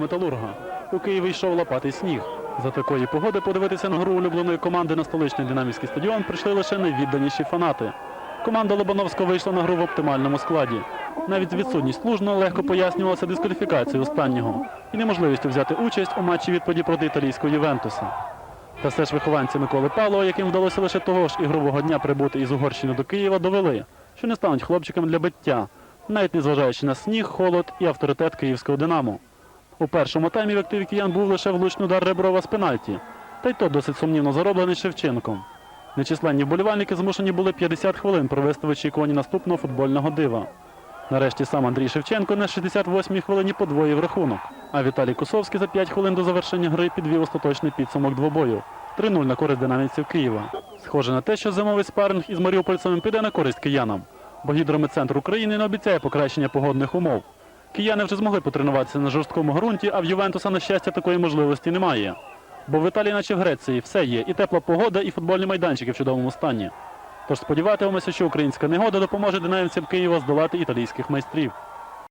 металурга. У Києві йшов лопатий сніг. За такої погоди подивитися на гру улюбленої команди на столичний динамівський стадіон прийшли лише найвідданіші фанати. Команда Лобановського вийшла на гру в оптимальному складі. Навіть відсутність Лужного легко пояснювалася дискваліфікацією останнього і неможливістю взяти участь у матчі відповіді проти італійського Ювентуса. Та все ж вихованці Миколи Павлова, яким вдалося лише того ж ігрового дня прибути із Угорщини до Києва, довели, що не стануть хлопчиками для биття, навіть незважаючи на сніг, холод і авторитет київського Динамо. У першому таймі в активі киян був лише влучний удар Реброва з пенальті, та й то досить сумнівно зароблений Шевченком. Нечисленні вболівальники змушені були 50 хвилин провести в очікуванні наступного футбольного дива. Нарешті сам Андрій Шевченко на 68-й хвилині подвоїв рахунок. А Віталій Кусовський за 5 хвилин до завершення гри підвів остаточний підсумок двобою. 3-0 на користь динамівців Києва. Схоже на те, що зимовий спаринг із маріупольцями піде на користь киянам, бо гідрометцентр України не обіцяє покращення погодних умов. Кияни вже змогли потренуватися на жорсткому ґрунті, а в Ювентуса, на щастя, такої можливості немає. Бо в Італії, наче в Греції, все є і тепла погода, і футбольні майданчики в чудовому стані. Тож сподіватимемося, що українська негода допоможе динамівцям Києва здолати італійських майстрів.